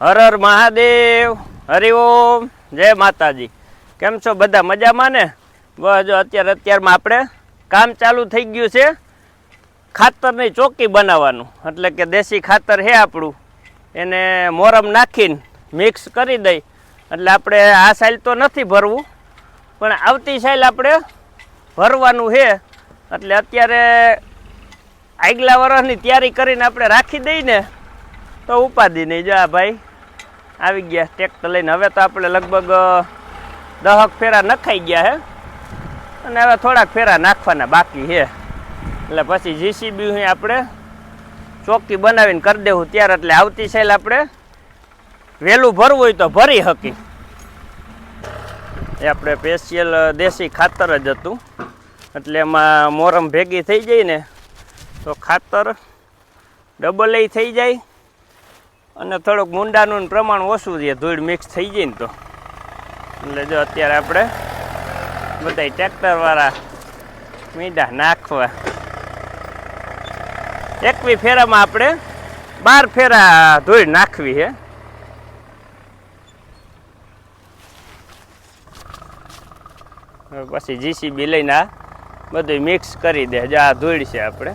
હર હર મહાદેવ હરિઓમ જય માતાજી. કેમ છો બધા મજામાં ને? બસ જો અત્યારે અત્યારમાં આપણે કામ ચાલુ થઈ ગયું છે ખાતરની ચોકી બનાવવાનું. એટલે કે દેશી ખાતર છે આપણું. એને મોરમ નાખીને મિક્સ કરી દઈ. એટલે આપણે આ સાઈલ તો નથી ભરવું, પણ આવતી સાઈલ આપણે ભરવાનું છે. એટલે અત્યારે આગલા વર્ષની તૈયારી કરીને આપણે રાખી દઈ ને તો ઉપાધિ નહીં. જો ભાઈ આવી ગયા ટ્રેક્ટર લઈને. હવે તો આપણે લગભગ દહક ફેરા નખાઈ ગયા હે. અને હવે થોડાક ફેરા નાખવાના બાકી છે એટલે પછી જીસીબી હું આપણે ચોકી બનાવીને કરી દેવું ત્યારે એટલે આવતી સાઈલ આપણે વહેલું ભરવું હોય તો ભરી શકી એ આપણે સ્પેશિયલ દેશી ખાતર જ હતું. એટલે એમાં મોરમ ભેગી થઈ જાય ને, તો ખાતર ડબલ એ થઈ જાય. અને થોડુંક મુંડાનું પ્રમાણ ઓછું છે, ધૂળ મિક્સ થઈ જાય ને તો. એટલે જો અત્યારે આપણે બધા ટ્રેક્ટરવાળા મીંડા નાખવા. એકવી ફેરામાં આપણે બાર ફેરા ધૂળ નાખવી છે. પછી જીસીબી લઈને આ બધું મિક્સ કરી દે, જે આ ધૂળ છે આપણે.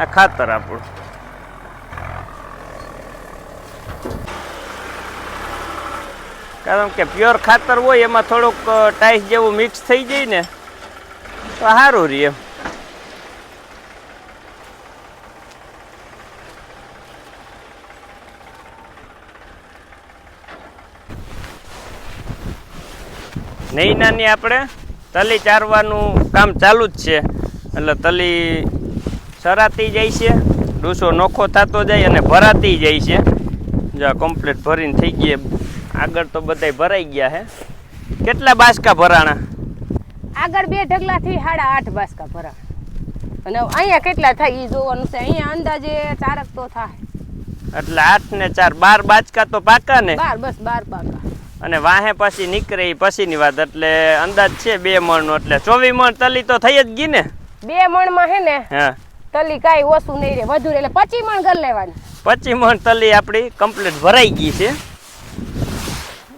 આ ખાતર આપણું. કારણ કે પ્યોર ખાતર હોય, એમાં થોડુંક ટાઈસ જેવું મિક્સ થઈ જાય ને, તો સારું રહે. એમ નહીં નાની આપણે, તલી ચારવાનું કામ ચાલુ જ છે. એટલે તલી સરાતી જાય છે, ડૂસો નોખો થતો જાય અને ભરાતી જાય છે. જો કમ્પ્લીટ ભરીને થઈ ગઈ આગળ તો બધાય ભરાઈ ગયા હે. કેટલા બાસકા ભરાણા? આગળ બે ઢગલા થી સાડા આઠ બાસકા ભરા અને અહીંયા કેટલા થાય એ જોવાનું છે. અહીંયા અંદાજે ચારક તો થાય. એટલે આઠ ને ચાર બાર બાચકા તો પાકા ને? બાર બસ બાર પાકા. અને વાહે પછી નીકળે પછીની વાત એટલે અંદાજ છે બે મણનો એટલે ચોવીસ મણ તલી તો થઈ જ ગઈ ને? બે મણમાં હે ને હા. તલી કાંઈ ઓછું નહીં રે વધુ રે એટલે પચી મણ ઘર લેવાની. પચી મણ તલી આપણી કમ્પ્લીટ ભરાઈ ગઈ છે.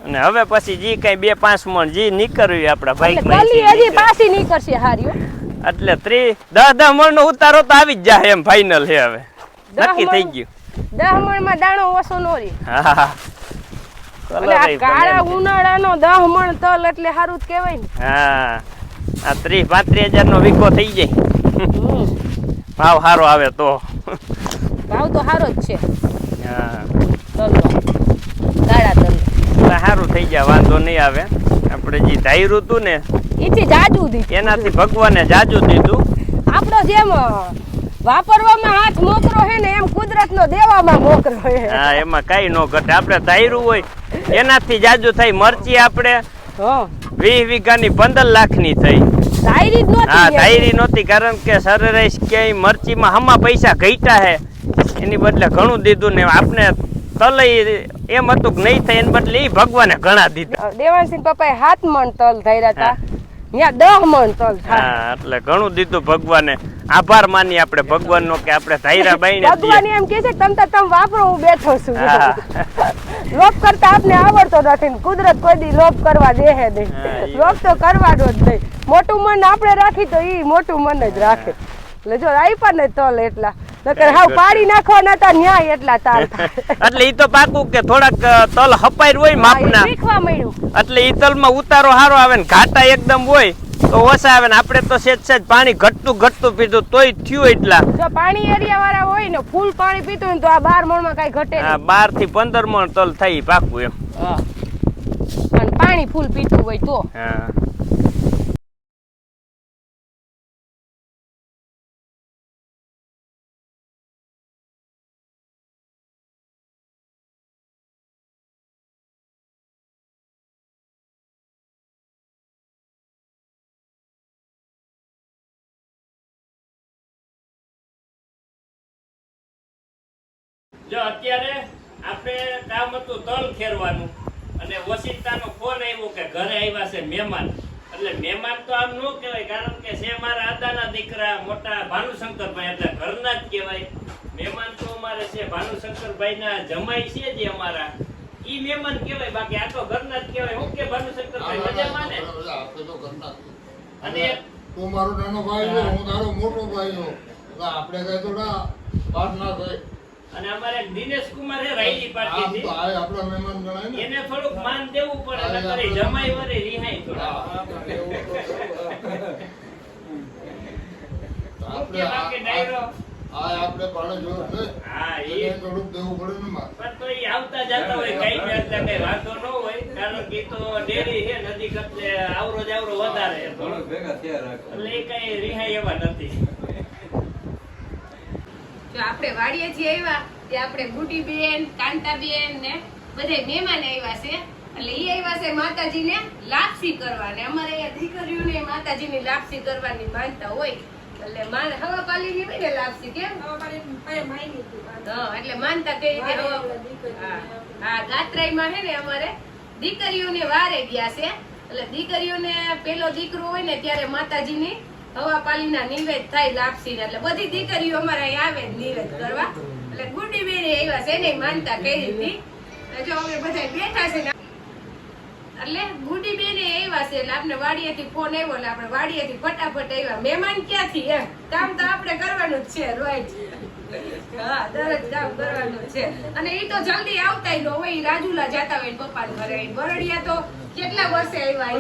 અને હવે પછી જી કઈ બે પાંચ મણ જી નીકળવી આપણા બાઈક તલી હજી પાછી નીકળશે હારીઓ. એટલે ત્રી દસ દસ મણ નો ઉતારો તો આવી જ જાય એમ ફાઇનલ છે હવે. નક્કી થઈ ગયું ગયું. મણમાં દાણો ઓછો નો રે હા કાળા ઉનાળાનો દહ મણ તલ એટલે સારું જ કહેવાય ને. હા. આ ત્રીસ પાંત્રીસ હજાર નો વીકો થઈ જાય. ભાવ સારો આવે તો. ભાવ તો સારો જ છે. હા. તલનો એટલે સારું થઈ જાય વાંધો નહીં આવે. આપણે જે ધાર્યું હતું ને એથી જાજુ દીધું. એનાથી ભગવાને જાજુ દીધું. આપણો જેમ વાપરવામાં હાથ મોકરો હે ને એમ કુદરતનો દેવામાં મોકરો હે. હા એમાં કઈ ન ઘટે. આપણે ધાર્યું હોય એનાથી જાજુ થઈ. મરચી આપણે હા. વીસ વીઘાની પંદર લાખની થઈ. હા ધાયરી નહોતી કારણ કે સરેરાશ ક્યાંય મરચીમાં હમા પૈસા ઘટ્યા હે. એની બદલે ઘણું દીધું ને આપણે તલઈ એમ હતું કે નહીં થાય એને બદલે એ ભગવાને ઘણા દીધા. દેવાનસિંહ પપ્પાએ હાથ મણ તલ ધર્યા હતા. ત્યાં દહ મણ તલ હા એટલે ઘણું દીધું ભગવાને. આભાર માની આપણે ભગવાનનો કે આપણે ધાયરા બાઈને ભગવાન એમ કે છે તમ તો તમ વાપરો હું બેઠો છું. લોભ કરતા આપને આવડતો નથી કુદરત કોઈ દી લોપ કરવા દે હે નહીં. લોભ તો કરવાનો જ નહીં. મોટું મન આપણે રાખી તો ઈ મોટું મન જ રાખે. એટલે જો આપ્યા ને તલ એટલા. નકર હાવ પાડી નાખવાના તા ન્યાય એટલા તાલ એટલે ઈ તો પાકું કે થોડાક તલ હપાઈ હોય માપના. શીખવા મળ્યું એટલે ઈ તલમાં ઉતારો સારો આવે ને ઘાટા એકદમ હોય તો ઓછા આવે ને આપણે તો સેજ સેજ પાણી ઘટતું ઘટતું પીધું તોય થયું એટલા. જો પાણી એરિયા વાળા હોય ને ફૂલ પાણી પીતું ને તો આ બાર મણમાં કઈ ઘટે હા બારથી પંદર મણ તલ થઈ પાકું એમ. હા. પાણી ફૂલ પીતું હોય તો. હા. જો અત્યારે આપણે કામ હતું તલ ખેરવાનું અને વસિતાનો ફોન આવ્યો કે ઘરે આવ્યા છે મહેમાન. એટલે મહેમાન તો આમ ન કહેવાય કારણ કે છે મારા આદાના દીકરા મોટા ભાનુશંકરભાઈ એટલે ઘરના જ કહેવાય. મહેમાન તો અમારે છે ભાનુશંકરભાઈના જમાઈ છે જે અમારા. ઈ મહેમાન કહેવાય બાકી આ તો ઘરના જ કહેવાય. હું કે ભાનુશંકરભાઈ મજામાં ને. અને તું મારો નાનો ભાઈ છો હું તારો મોટો ભાઈ છું. આપણે કઈ તો ના વાત ના થાય. અને અમારે દિનેશ કુમાર છે રાયલી તો પાર્ટી આ આપણો મહેમાન ગણાય ને. એને થોડુંક માન દેવું પડે નકર જમાઈ વરે રિહાય થોડા આપણે આ- બાકી ડાયરો. આ આપણે પણ જો છે. હા એ. થોડુંક દેવું પડે ને મારે. પણ તો એ આવતા જતા હોય કઈ ને એટલે કઈ વાંધો ન હોય કારણ કે તો ડેરી છે નદી એટલે આવરો જાવરો વધારે. છે ભેગા થયા રાખો. એટલે એ કઈ રિહાઈ એવા નથી. જો આપણે વાડીએથી આવ્યા તે આપણે ગુડીબેન કાંતાબેન ને બધે મહેમાન આવ્યા છે. એટલે એ આવ્યા છે માતાજીને લાપસી કરવા ને અમારે અહીંયા દીકરીઓને માતાજીની લાપસી કરવાની માનતા હોય. એટલે માન હવા પાલીની હોય ને લાપસી કેમ? હા એટલે માનતા કઈ રીતે હવા હા હા ગાત્રાઈમાં છે ને અમારે દીકરીઓને વારે ગયા છે. એટલે દીકરીઓને પેલો દીકરો હોય ને ત્યારે માતાજીની હવા પાલીના નિવેદ થાય લાપસી એટલે બધી દીકરીઓ અમારે આવે નિવેદ કરવા. એટલે ગુડી બેને આવ્યા છે, એને માનતા કરી હતી જો અમે બધા બેઠા છે એટલે ગુડી બેને આવ્યા છે એટલે આપણે વાડીએથી ફોન આવ્યો એટલે આપણે વાડીએથી ફટાફટ આવ્યા. મહેમાન ક્યાંથી એમ? કામ તો આપણે કરવાનું જ છે રોજ અને એ તો જલ્દી આવતા હોય રાજુલા જતા હોય પપ્પા ઘરે બરડિયા તો કેટલા વર્ષે આવ્યા?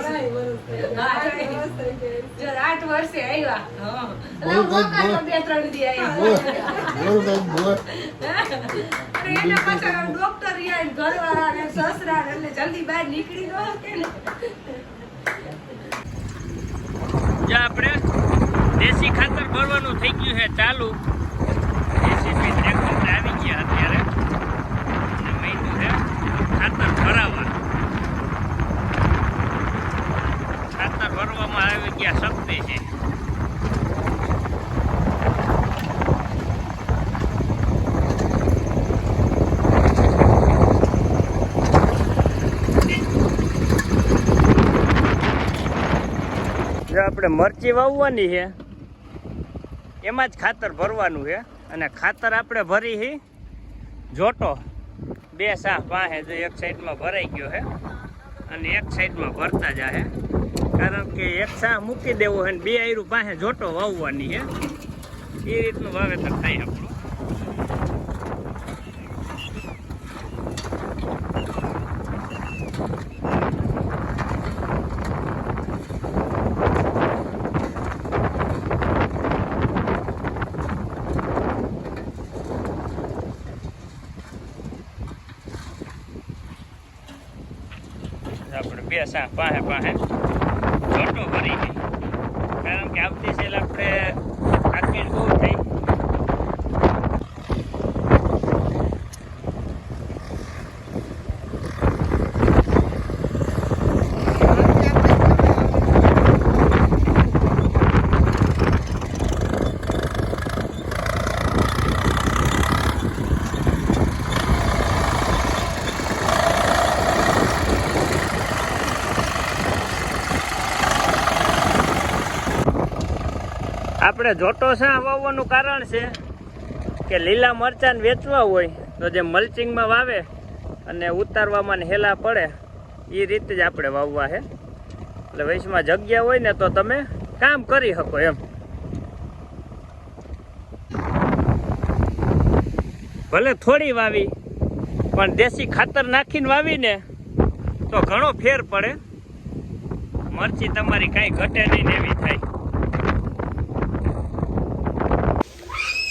આઠ વર્ષે આવ્યા. બે ત્રણ દી આવ્યા. એના પાછળ ડોક્ટર ઘરવાળા ને સસરા એટલે જલ્દી બહાર નીકળી ગયો જો આપણે. દેશી ખાતર ભરવાનું થઈ ગયું છે ચાલુ. દેશી ટ્રેક્ટર આવી ગયા અત્યારે. મહિનું છે. ખાતર ભરાવા. ખાતર ભરવામાં આવી ગયા, શક્તિ છે. આપણે મરચી વાવવાની છે, એમાં જ ખાતર ભરવાનું છે. અને ખાતર આપણે ભરી છે, જોટો. બે સાહ પાસે જો એક સાઈડમાં ભરાઈ ગયો છે, અને એક સાઈડમાં ભરતા જાહે કારણ કે એક શાહ મૂકી દેવો હોય બે આયરું પાસે જોટો વાવવાની હે. એ રીતનું વાવેતર થાય આપણું. આપણે બે સાહ પાસે પાસે કારણ કે આવતી સેલ આપણે થાકેલ બહુ થઈ આપણે જોટો શા વાવવાનું કારણ છે કે લીલા મરચાં વેચવા હોય તો જે મલ્ચિંગમાં વાવે અને ઉતારવામાં હેલા પડે એ રીતે જ આપણે વાવવા છે એટલે વૈશમાં જગ્યા હોય ને તો તમે કામ કરી શકો એમ. ભલે થોડી વાવી, પણ દેશી ખાતર નાખીને વાવીને તો ઘણો ફેર પડે. મરચી તમારી કાંઈ ઘટે નહીં એવી થાય.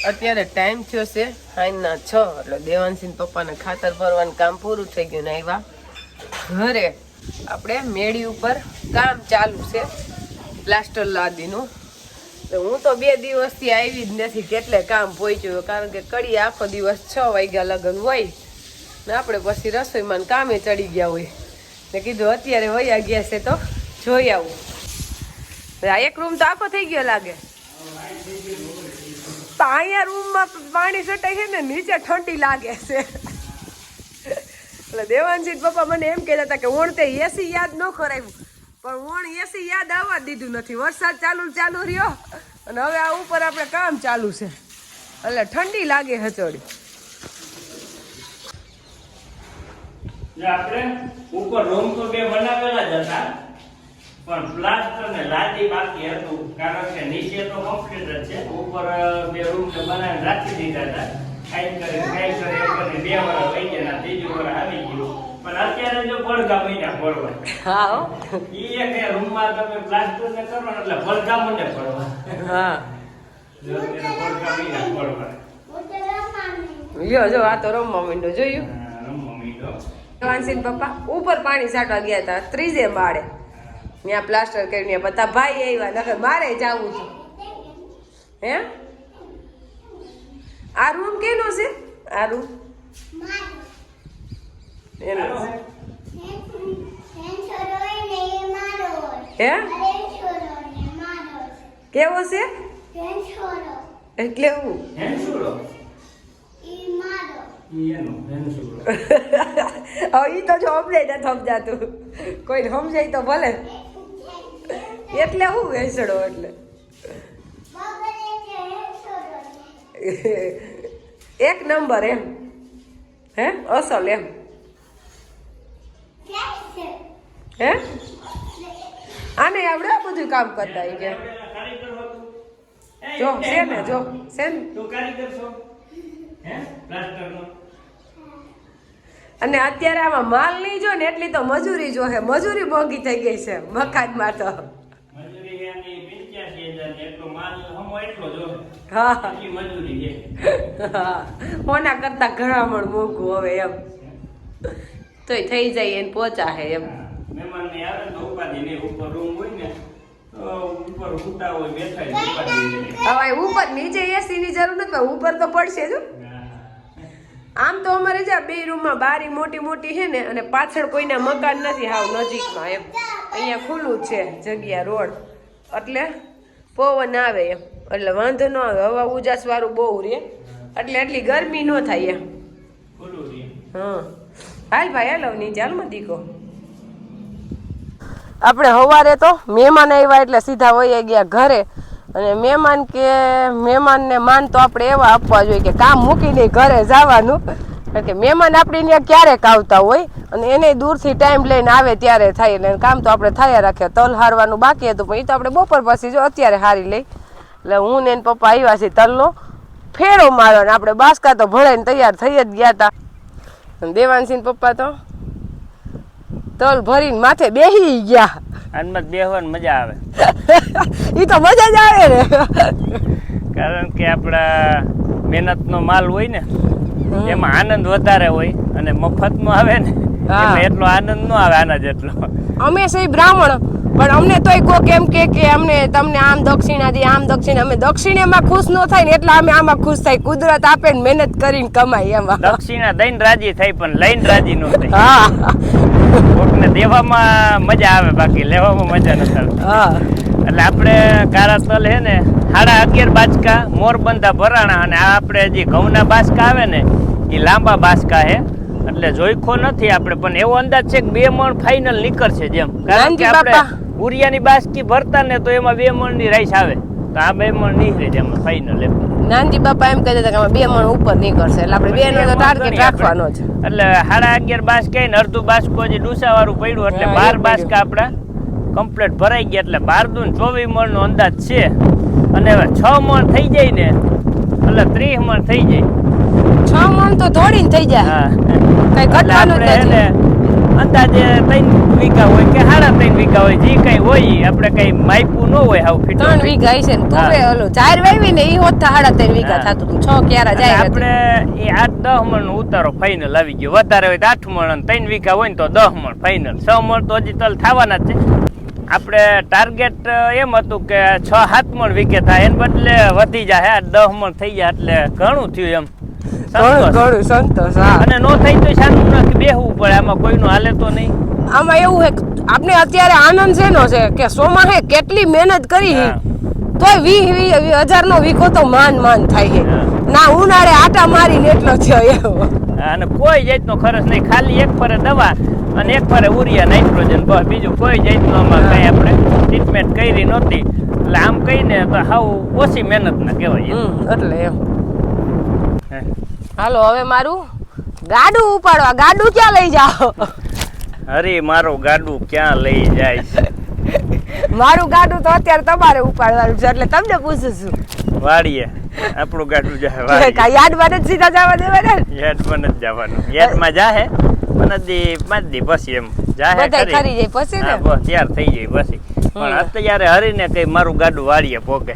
અત્યારે ટાઈમ થયો છે સાંજના છ, એટલે દેવાનસિંહ પપ્પાને ખાતર ભરવાનું કામ પૂરું થઈ ગયું ને આવ્યા ઘરે આપણે મેળી ઉપર કામ ચાલુ છે પ્લાસ્ટર લાદીનું. તો હું તો બે દિવસથી આવી જ નથી કેટલે કામ પહોંચ્યું કારણ કે કડી આખો દિવસ છ વાગ્યા લગ્ન હોય ને આપણે પછી રસોઈમાં કામે ચડી ગયા હોય. ને કીધું અત્યારે વયા ગયા છે તો જોઈ આવું. એક રૂમ તો આખો થઈ ગયો લાગે. તો અહીંયા રૂમમાં પાણી છટાય છે ને, નીચે ઠંડી લાગે છે. એટલે દેવાનજી પપ્પા મને એમ કહેતા હતા કે ઓણ તે એસી યાદ ન કરાવ્યું. પણ ઓણ એસી યાદ આવવા દીધું નથી. વરસાદ ચાલુ ચાલુ રહ્યો. અને હવે આ ઉપર આપણે કામ ચાલુ છે. એટલે ઠંડી લાગે હચોડી. આપણે ઉપર રૂમ તો બે બનાવેલા જ હતા. પણ પ્લાસ્ટર ને લાદી બાકી હતું કારણ કે નીચે તો કમ્પ્લીટ જ છે. ઉપર બે રૂમ ને બનાવીને રાખી દીધા હતા. ખાઈ કરે ખાઈ કરે એમ કરીને બે વર્ષ વહી ગયા ત્રીજું વર્ષ આવી ગયું. પણ અત્યારે જો પડઘા મહિના પડવા હા ઈ એક રૂમમાં તમે પ્લાસ્ટર ને કરો ને એટલે પડઘા મને પડવા હા. જો પડઘા મહિના પડવા લ્યો જો આ તો રમવા માંડ્યો જોયું? રમવા માંડ્યો. વાંસીન પપ્પા ઉપર પાણી સાટવા ગયા હતા ત્રીજે માળે. ત્યાં પ્લાસ્ટર કરીને બધા ભાઈ આવ્યા નકર મારે જાવું છે. હે? આ રૂમ કેનો છે? આ રૂમ એનો. હે. કેવો છે? એટલે હું. હવે એ તો જો સમજાય નથી સમજાતું. કોઈ સમજાય તો ભલે. એટલે હું વેસડો એટલે. એક નંબર એમ. હે? અસલ એમ. હે? આને આવડે આ બધું કામ કરતા કે? જો છે ને જો છે? ને? અને અત્યારે આમાં માલ નહીં જો ને એટલી તો મજૂરી જો હે. મજૂરી મોંઘી થઈ ગઈ છે મકાનમાં તો. મજૂરી એની 85,000 ને એટલો માલ હમો એટલો જ હોય. હા એટલી મજૂરી છે. હા હોના કરતા ઘણા મણ મોંઘું હવે એમ તોય થઈ જાય એને પોચા હે એમ મહેમાનને આવે તો ઉપાધિ નહીં. ઉપર રૂમ હોય ને ઉપર સૂતા હોય બેઠા હોય ઉપાધિ નહીં. હવે ઉપર નીચે એસી ની જરૂર નથી પણ ઉપર તો પડશે જ આમ તો અમારે જ્યાં બે રૂમમાં બારી મોટી મોટી છે ને અને પાછળ કોઈના મકાન નથી હાવ નજીકમાં એમ અહીંયા ખુલ્લું છે જગ્યા રોડ એટલે પવન આવે એમ. એટલે વાંધો ન આવે. હવા ઉજાસ વાળું બહુ રે. એટલે એટલી ગરમી ન થાય એમ. હા. હાલ ભાઈ હાલો નીચે હાલમાં દીકો. આપણે સવારે તો મહેમાન આવ્યા એટલે સીધા વહી ગયા ઘરે. અને મહેમાન કે મહેમાનને માન તો આપણે એવા આપવા જોઈએ કે કામ મૂકીને ઘરે જવાનું. કારણ કે મહેમાન આપણે ત્યાં ક્યારેક આવતા હોય અને એને દૂરથી ટાઈમ લઈને આવે ત્યારે થાય એટલે કામ તો આપણે થયા રાખે તલ હારવાનું બાકી હતું પણ એ તો આપણે બપોર પછી જો અત્યારે હારી લઈ. એટલે હું ને એને પપ્પા આવ્યા છે તલનો. ફેરો મારો ને આપણે બાસકા તો ભળાઈને તૈયાર થઈ જ ગયા હતા અને દેવાંશી પપ્પા તો તલ ભરીને માથે બેહી ગયા. આનમાં જ બેહવાની મજા આવે. એ તો મજા જ આવે ને. કારણ કે આપણા મહેનતનો માલ હોય ને એમાં આનંદ વધારે હોય અને મફતમાં આવે ને એટલો આનંદ નો આવે આના જેટલો. અમે સહી બ્રાહ્મણ પણ અમને તોય કોક એમ કે કે અમને તમને આમ દક્ષિણા દે આમ દક્ષિણા અમે દક્ષિણામાં ખુશ ન થાય ને એટલે અમે આમાં ખુશ થાય. કુદરત આપે ને મહેનત કરીને કમાય એમાં. દક્ષિણા દઈને રાજી થાય પણ લઈને રાજી ન થાય. હા. કોકને દેવામાં મજા આવે બાકી લેવામાં મજા નથી આવતી હા. એટલે આપણે કારા તલ હે ને સાડા અગિયાર બાચકા મોરબંધા ભરાણા અને આ આપણે જે ઘઉંના બાસકા આવે ને એ લાંબા બાસકા હે. એટલે જોઈખો નથી આપણે પણ એવો અંદાજ છે કે બે મણ ફાઇનલ નીકળશે જેમ. કારણ કે આપણે. ઉરિયાની બાસકી ભરતા ને તો એમાં બે મણની રાઈસ આવે. તો આ બે મણ નીકળે છે એમાં ફાઇનલ એમ. નાનજી બાપા એમ કહેતા કે બે મણ ઉપર નીકળશે. એટલે આપણે બે નો ટાર્ગેટ રાખવાનો છે એટલે સાડા અગિયાર બાસ કઈ ને અડધું બાસકો હજી ડૂસા વાળું પડ્યું એટલે બાર. બાસકા આપડા કમ્પ્લીટ ભરાઈ ગયા. એટલે બાર દુ ચોવીસ મણ નો અંદાજ છે. અને હવે છ મણ થઈ જાય ને એટલે ત્રીસ મણ થઈ જાય. છ મણ તો થોડી થઈ જાય. કઈ ઘટવાનું જ નથી. અંદાજે ત્રણ વીઘા હોય કે સાડા ત્રણ વીઘા હોય જે કઈ હોય આપણે કઈ માયપું ન હોય હાવ ફીટ ત્રણ વીઘા હશે ને તું. ઓલું ચાર વાવી ને એ હોત સાડા ત્રણ વીઘા થતું હતું છ ક્યારે જાય આપણે એ આઠ દસ મણ નો ઉતારો ફાઇનલ આવી ગયો. વધારે હોય તો આઠ મણ અને ત્રણ વીઘા હોય ને તો દસ મણ ફાઇનલ છ મણ તો હજી તલ થવાના જ છે. આપણે ટાર્ગેટ એમ હતું કે છ સાત મણ વીઘે થાય એને બદલે વધી જાય દહ મણ થઈ જાય એટલે ઘણું થયું એમ ઘણું સંતોષ. અને નો થઈ તો શાનું નથી બેહવું પડે આમાં કોઈનું હાલે તો નહીં આમાં એવું છે આપણે અત્યારે આનંદ છે નો છે કે સોમાહે કેટલી મહેનત કરી. તોય વીસ વી હજાર નો વીકો તો માન માન થાય છે હા. ના ઉનાળે આટા મારીને એટલો થયો એવો અને કોઈ જાતનો ખર્ચ નહીં ખાલી એક ફરે દવા અને એક ફરે ઉરિયા નાઇટ્રોજન બસ. બીજું કોઈ જાતનું આમાં કંઈ આપણે ટ્રીટમેન્ટ કરી નહોતી. એટલે આમ કહીને તો હાવ ઓછી મહેનત ના કહેવાય. એટલે એમ. હાલો હવે મારું ગાડું ઉપાડવા. ગાડું ક્યાં લઈ જાઓ? અરે મારું ગાડું ક્યાં લઈ જાય છે? મારું ગાડું તો અત્યારે તમારે ઉપાડવાનું છે એટલે તમને પૂછું છું. વાડીએ. આપણું ગાડું જાય વાડીએ. યાદમાં જ સીધા જવા દેવાના ને? યાદમાં જ જવાનું. યાદમાં જાહે. મને દી પાંચ દી પછી એમ ખરી. ખરી જાય પછી ને? બસ તૈયાર થઈ જાય પછી પણ અત્યારે હરીને કઈ મારું ગાડું વાળીએ પોકે.